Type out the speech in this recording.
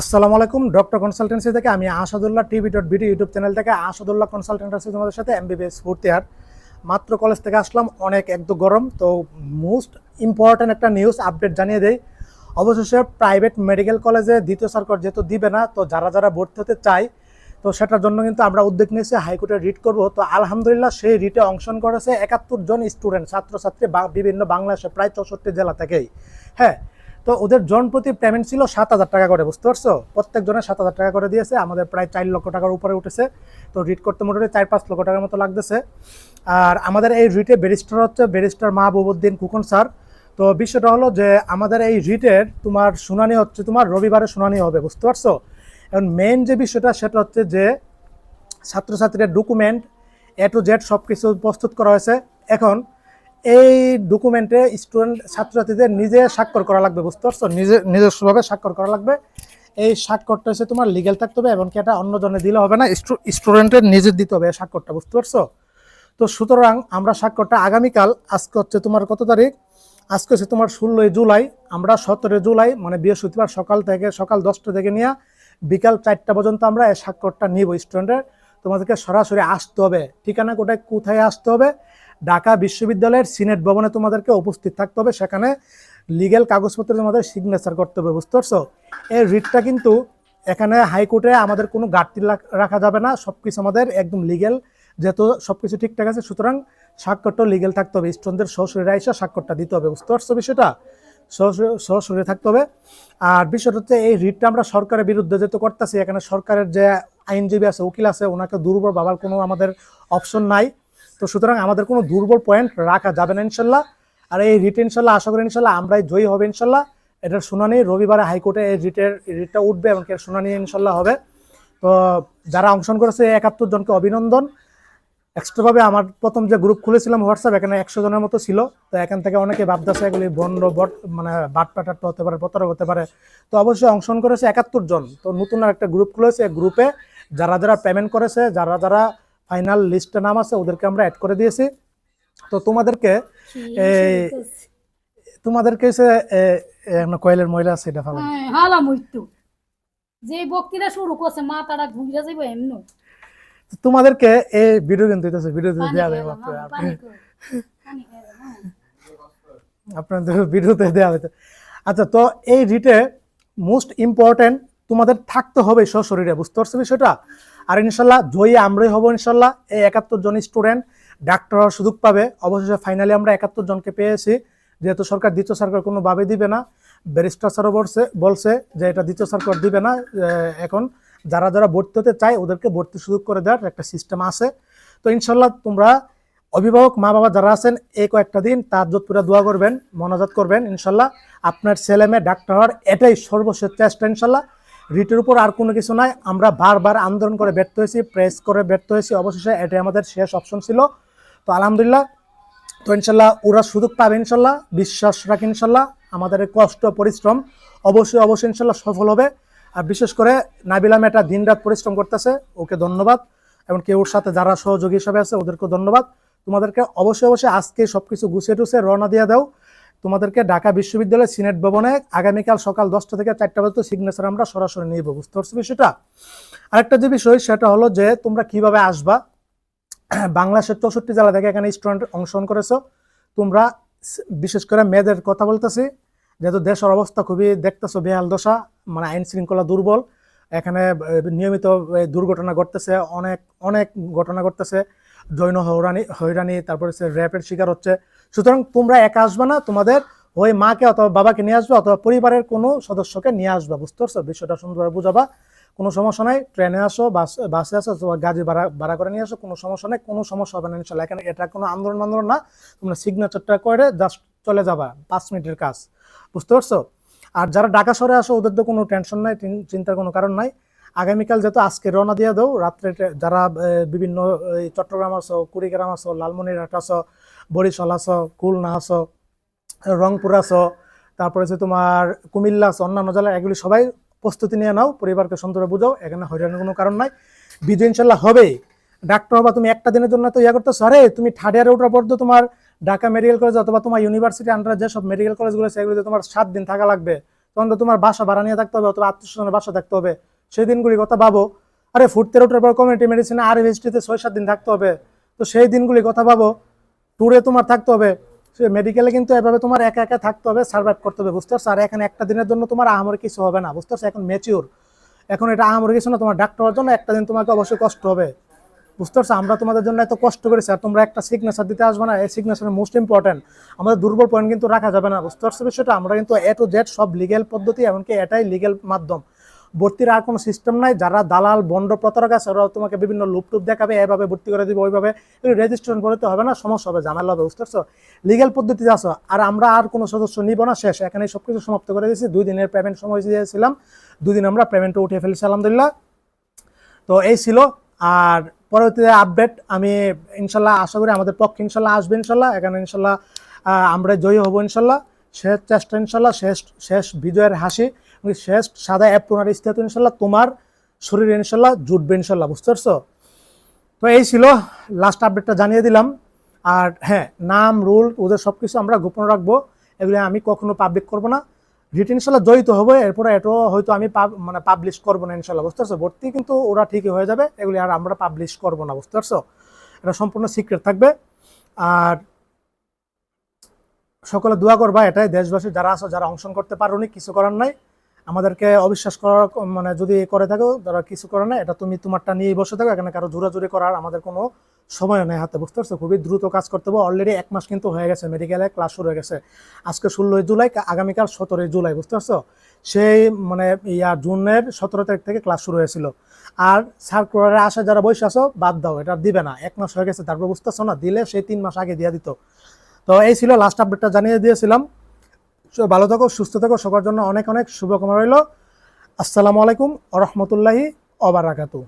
আসসালামু আলাইকুম, doctor consultancy থেকে আমি Asadullah TV dot BD YouTube channel থেকে আসাদুল্লাহ কনসালটেন্সি তোমাদের সাথে এমবিবিএস ভর্তি আর মাত্র কলেজ থেকে আসলাম, অনেক একদম গরম, তো মোস্ট ইম্পর্ট্যান্ট একটা নিউজ আপডেট জানিয়ে দেই। অবশেষে প্রাইভেট মেডিকেল কলেজে দ্বিতীয় সার্কট যেহেতু দিবে না, তো যারা যারা ভর্তি হতে চায়, তো সেটার জন্য কিন্তু আমরা উদ্যোগ নিয়েছি হাইকোর্টে রিট করব। তো আলহামদুলিল্লাহ সেই রিটে অংশগ্রহণ করেছে একাত্তর জন স্টুডেন্ট ছাত্রছাত্রী বা- বিভিন্ন বাংলাদেশে প্রায় চৌষট্টি জেলা থেকেই। হ্যাঁ তো ওদের জন প্রতি পেমেন্ট ছিল সাত হাজার টাকা করে, বুঝতে পারছ? প্রত্যেক জনের সাত হাজার টাকা করে দিয়েছে, আমাদের প্রায় চার লক্ষ টাকার উপরে উঠেছে। তো রিট করতে মোটামুটি চার পাঁচ লক্ষ টাকার মতো লাগতেছে। আর আমাদের এই রিটে ব্যারিস্টার হচ্ছে ব্যারিস্টার মা মাহবুবুদ্দিন কুকন স্যার। তো বিষয়টা হলো যে আমাদের এই রিটের তোমার শুনানি হচ্ছে, তোমার রবিবারে শুনানি হবে, বুঝতে পারছ? এখন মেইন যে বিষয়টা সেটা হচ্ছে যে ছাত্রছাত্রীদের ডকুমেন্ট এ টু জেড সব কিছু প্রস্তুত করা হয়েছে। এখন এই ডকুমেন্টে স্টুডেন্ট ছাত্রছাত্রীদের নিজে স্বাক্ষর করা লাগবে, বুঝতে পারছ? নিজে, নিজস্বভাবে স্বাক্ষর করা লাগবে। এই স্বাক্ষরটা হচ্ছে তোমার লিগেল থাকতে হবে এবং কি এটা অন্য জনে দিলে হবে না স্টুডেন্টের নিজের দিতে হবে স্বাক্ষরটা, বুঝতে পারছ? তো সুতরাং আমরা স্বাক্ষরটা আগামীকাল, আজকে হচ্ছে তোমার কত তারিখ? আজকে হচ্ছে তোমার ষোলোই জুলাই, আমরা সতেরোই জুলাই মানে বৃহস্পতিবার সকাল থেকে, সকাল দশটা থেকে নিয়ে বিকাল চারটা পর্যন্ত আমরা এই স্বাক্ষরটা নিব স্টুডেন্টের তোমাদেরকে সরাসরি আসতে হবে। ঠিকানা কোথায় কোথায় আসতে হবে? ঢাকা বিশ্ববিদ্যালয়ের সিনেট ভবনে তোমাদেরকে উপস্থিত থাকতে হবে। সেখানে লিগেল কাগজপত্রে তোমাদের সিগনেচার করতে হবে, বুঝতে পারছ? এই রিটটা কিন্তু এখানে হাইকোর্টে আমাদের কোনো ঘাটতি রাখ- যাবে না। সব কিছু আমাদের একদম লিগেল যেহেতু সব কিছু ঠিকঠাক আছে, সুতরাং স্বাক্ষরটা লিগেল থাকতে হবে। স্টুডেন্টদের সশরীরে এসে স্বাক্ষরটা দিতে হবে, বুঝতে পারছ বিষয়টা? সশরীরে থাকতে হবে। আর বিষয়টা হচ্ছে এই রিটটা আমরা সরকারের বিরুদ্ধে যেহেতু করতেছি, এখানে সরকারের যে আইনজীবী আছে, উকিল আছে, ওনাকে দুর্বল বাবার কোনো আমাদের অপশন নাই। তো সুতরাং আমাদের কোনো দুর্বল পয়েন্ট রাখা যাবে না ইনশাল্লাহ। আর এই রিট ইনশাল্লাহ, আশা করি ইনশাল্লাহ আমরাই জয়ী হবে ইনশাল্লাহ। এটার শুনানি রবিবারে হাইকোর্টে এই রিটের রিটটা উঠবে এবং এর শুনানি ইনশাল্লাহ হবে। তো যারা অংশগ্রহণ করেছে, একাত্তর জনকে অভিনন্দন। এক্সট্রাভাবে আমার প্রথম যে গ্রুপ খুলেছিলাম হোয়াটসঅ্যাপ এখানে একশো জনের মতো ছিল। তো এখান থেকে অনেকে ভাবতেছে এগুলি বন্ড বট মানে বাট পাটাট হতে পারে, প্রতারক হতে পারে। তো অবশ্যই অংশগ্রহণ করেছে একাত্তর জন। তো নতুন আর একটা গ্রুপ খুলেছে গ্রুপে যারা যারা পেমেন্ট করেছে, যারা যারা ফাইনাল লিস্টে নাম আছে ওদেরকে আমরা অ্যাড করে দিয়েছি। তো তোমাদেরকে তোমাদেরকে হচ্ছে কয়েলের মহিলা আছে এটা ভালো। হ্যাঁ, হালা মৃত্যু। যে বক্তৃতা শুরু করছে মাথাটা ঘুরে যাইব এমনি। তোমাদেরকে এই ভিডিও কিন্তু দিতেছে ভিডিও দেওয়া খেয়ে যাবে এলাম, হ্যাঁ। আপনাদের ভিডিওতে দেওয়া হয়েছে আচ্ছা তো এই রিটে মোস্ট ইম্পর্টেন্ট তোমাদের থাকতে হবে সশরীরে বুঝতে পারছ বিষয়টা? আর ইনশাল্লাহ জয়ী আমরাই হব ইনশাল্লাহ। এই একাত্তর জন স্টুডেন্ট, ডাক্তার হওয়ার সুযোগ পাবে। অবশেষে ফাইনালি আমরা একাত্তর জনকে পেয়েছি। যেহেতু সরকার, দ্বিতীয় সরকার কোনোভাবে দিবে না। ব্যারিস্টার স্যারও বলছে বলছে যে এটা দ্বিতীয় সরকার দিবে না। এখন যারা যারা ভর্তি হতে চায়, ওদেরকে ভর্তি সুযোগ করে দেওয়ার একটা সিস্টেম আছে। তো ইনশাল্লাহ তোমরা অভিভাবক মা বাবা যারা আছেন, এই কয়েকটা দিন তার পুরা দোয়া করবেন, মনাজাত করবেন ইনশাল্লাহ। আপনার ছেলে মেয়ে, ডাক্তার হওয়ার এটাই সর্বশেষ চেষ্টা ইনশাল্লাহ। রিটের উপর আর কোনো কিছু নাই। আমরা বারবার আন্দোলন করে ব্যর্থ হয়েছি প্রেস করে ব্যর্থ হয়েছি। অবশেষে এটাই আমাদের শেষ অপশন ছিল। তো আলহামদুলিল্লাহ, তো ইনশাল্লাহ ওরা সুযোগ পাবে ইনশাল্লাহ, বিশ্বাস রাখি ইনশাল্লাহ, আমাদের কষ্ট, পরিশ্রম অবশ্যই অবশ্যই ইনশাল্লাহ সফল হবে। আর বিশেষ করে নাবিলা মেয়েটা দিন রাত পরিশ্রম করতেছে, ওকে ধন্যবাদ। এমনকি ওর সাথে যারা সহযোগী হিসাবে আছে, ওদেরকেও ধন্যবাদ। তোমাদেরকে অবশ্যই অবশ্যই আজকে সবকিছু গুছিয়ে টুছিয়ে রওনা দিয়ে দাও। তোমাদেরকে ঢাকা বিশ্ববিদ্যালয়ের সিনেট ভবনে আগামীকাল সকাল দশটা থেকে চারটা পর্যন্ত সিগনেচার আমরা সরাসরি নিয়ে বুঝতে পারছ বিষয়টা? আরেকটা যে বিষয়, সেটা হলো যে তোমরা কীভাবে আসবা? বাংলাদেশের চৌষট্টি জেলা থেকে এখানে স্টুডেন্ট অংশগ্রহণ করেছ। তোমরা বিশেষ করে মেয়েদের কথা বলতেছি, যেহেতু দেশের অবস্থা খুবই দেখতেছো বেহাল দশা মানে আইন শৃঙ্খলা দুর্বল, এখানে নিয়মিত দুর্ঘটনা ঘটতেছে, অনেক অনেক ঘটনা ঘটতেছে। জৈন হয়রানি হয়রানি, তারপরে হচ্ছে র্যাপের শিকার হচ্ছে। সুতরাং তোমরা একা আসবে না, তোমাদের ওই মাকে অথবা বাবাকে নিয়ে আসবে অথবা পরিবারের কোনো সদস্যকে নিয়ে আসবা, বুঝতে পারছ? বিষয়টা সুন্দরভাবে বুঝাবা, কোনো সমস্যা নাই, ট্রেনে আসো, বাস বাসে আসো অথবা গাড়ি ভাড়া ভাড়া করে নিয়ে আসো, কোনো সমস্যা নেই, কোনো সমস্যা হবে না, ইনশাল্লাহ। এখানে এটা কোনো আন্দোলন আন্দোলন না, তোমরা সিগনেচারটা করে জাস্ট চলে যাবা, পাঁচ মিনিটের কাজ, বুঝতে পারছ? আর যারা ঢাকা শহরে আসো, ওদের তো কোনো টেনশন নাই চিন্তার কোনো কারণ নাই। আগামীকাল যেহেতু আজকে রওনা দিয়ে দাও, রাত্রে যারা বিভিন্ন চট্টগ্রাম আছো, কুড়িগ্রাম আছো, লালমনিরহাট আছো, বরিশাল আছো, খুলনা আছো, রংপুর আছো, তারপরে হচ্ছে তোমার কুমিল্লা আছে, অন্যান্য জেলা এগুলি সবাই প্রস্তুতি নিয়ে নাও, পরিবারকে সুন্দর বুঝাও, এখানে হয়রানির কোনো কারণ নাই। বিজয় ইনশাল্লাহ হবে। ডাক্তার হবা তুমি একটা দিনের জন্য তো ইয়া করতেছো? আরে, তুমি থার্ড ইয়ারে ওঠার পর তো তোমার ঢাকা মেডিকেল কলেজ অথবা তোমার ইউনিভার্সিটি আন্ডার যেসব মেডিকেল কলেজগুলো আছে, এগুলোতে তোমার সাত দিন থাকা লাগবে। তখন তো তোমার বাসা ভাড়া নিয়ে থাকতে হবে, অথবা আত্মীয় স্বজনের বাসা থাকতে হবে। সেই দিনগুলি কথা ভাবো। আরে ফুড থেরাপির পর কমিউনিটি মেডিসিনে আর হিস্ট্রিতে ছয় সাত দিন থাকতে হবে। তো সেই দিনগুলি কথা ভাবো। ট্যুরে তোমার থাকতে হবে। সে মেডিকেলে কিন্তু এভাবে তোমার একা একা থাকতে হবে সার্ভাইভ করতে হবে, বুঝতে পারছ? আর এখানে একটা দিনের জন্য তোমার আহামরি কিছু হবে না, বুঝতে পারছ? এখন ম্যাচিওর এখন এটা আহামরি কিছু না, তোমার ডাক্তার হওয়ার জন্য একটা দিন তোমাকে অবশ্যই কষ্ট হবে। বুঝতে পারছ? আমরা তোমাদের জন্য এত কষ্ট করেছি, আর তোমরা একটা সিগনেচার দিতে আসবে না, এই সিগনেচার মোস্ট ইম্পর্টেন্ট আমাদের দুর্বল পয়েন্ট কিন্তু রাখা যাবে না, বুঝতে পারছ বিষয়টা? আমরা কিন্তু এ টু জেড সব লিগেল পদ্ধতি, এমনকি এটাই লিগেল মাধ্যম। ভর্তির আর কোনো সিস্টেম নাই। যারা দালাল, বন্ড, প্রতারক আছে ওরা তোমাকে বিভিন্ন লুপটুপ দেখাবে, এভাবে ভর্তি করে দিবে, ওইভাবে। রেজিস্ট্রেশন করতে হবে না, সমস্যা হবে, ঝামেলা হবে, বুঝতে পারছ? লিগেল পদ্ধতিতে আসো আর আমরা আর কোনো সদস্য নিব না, শেষ। এখানে সব কিছু সমাপ্ত করে দিয়েছি। দুই দিনের পেমেন্ট সময় দিয়েছিলাম। দুই দিন আমরা পেমেন্টটা উঠিয়ে ফেলেছি, আলহামদুলিল্লাহ। তো এই ছিল, আর পরবর্তীতে আপডেট আমি ইনশাল্লাহ আশা করি আমাদের পক্ষে ইনশাল্লাহ আসবে ইনশাল্লাহ। এখানে ইনশাল্লাহ আমরা জয়ী হব ইনশাল্লাহ। শেষ চেষ্টা ইনশাল্লাহ, শেষ শেষ বিজয়ের হাসি। শেষ সাদা অ্যাপ টোনার স্থিত ইনশাল্লাহ, তোমার শরীরে ইনশাল্লাহ জুটবে ইনশাল্লাহ, বুঝতে পারছ? তো এই ছিল লাস্ট আপডেটটা জানিয়ে দিলাম। আর হ্যাঁ নাম রুল ওদের সব কিছু আমরা গোপন রাখব। এগুলো আমি কখনো পাবলিক করব না। রিটেন ইনশাল্লাহ জড়িত হবে, এরপরে এটাও হয়তো আমি মানে পাবলিশ করব না ইনশাল্লাহ, বুঝতে পারছ? ভর্তি কিন্তু ওরা ঠিকই হয়ে যাবে, এগুলি আর আমরা পাবলিশ করব না, বুঝতে পারছ? এটা সম্পূর্ণ সিক্রেট থাকবে। আর সকলে দোয়া করবা, এটাই দেশবাসী, যারা আছো, যারা অংশগ্রহণ করতে পারোনি, কিছু করার নাই। আমাদেরকে অবিশ্বাস করার মানে যদি করে থাকো, তারা কিছু করে না, এটা তুমি তোমারটা নিয়েই বসে থাকো, এখানে কারও জোরাজুরি করার আমাদের কোনো সময় নেই হাতে, বুঝতে পারছ? খুবই দ্রুত কাজ করতে হবে অলরেডি এক মাস কিন্তু হয়ে গেছে মেডিকেলে ক্লাস শুরু হয়ে গেছে। আজকে ষোলোই জুলাই আগামীকাল সতেরোই জুলাই, বুঝতে পারছ? সেই মানে ইয়া, জুনের সতেরো তারিখ থেকে ক্লাস শুরু হয়েছিল। আর সার্কুলারে আসা, যারা বসে আছো, বাদ দাও, এটা দিবে না, এক মাস হয়ে গেছে, তারপর বুঝতেছো না, দিলে সেই তিন মাস আগে দিয়ে দিত। তো এই ছিল লাস্ট আপডেটটা জানিয়ে দিয়েছিলাম। ভালো থাকো সুস্থ থাকো সবার জন্য অনেক অনেক শুভকামনা রইল। আসসালামু আলাইকুম রহমতুল্লাহি অবারাকাতু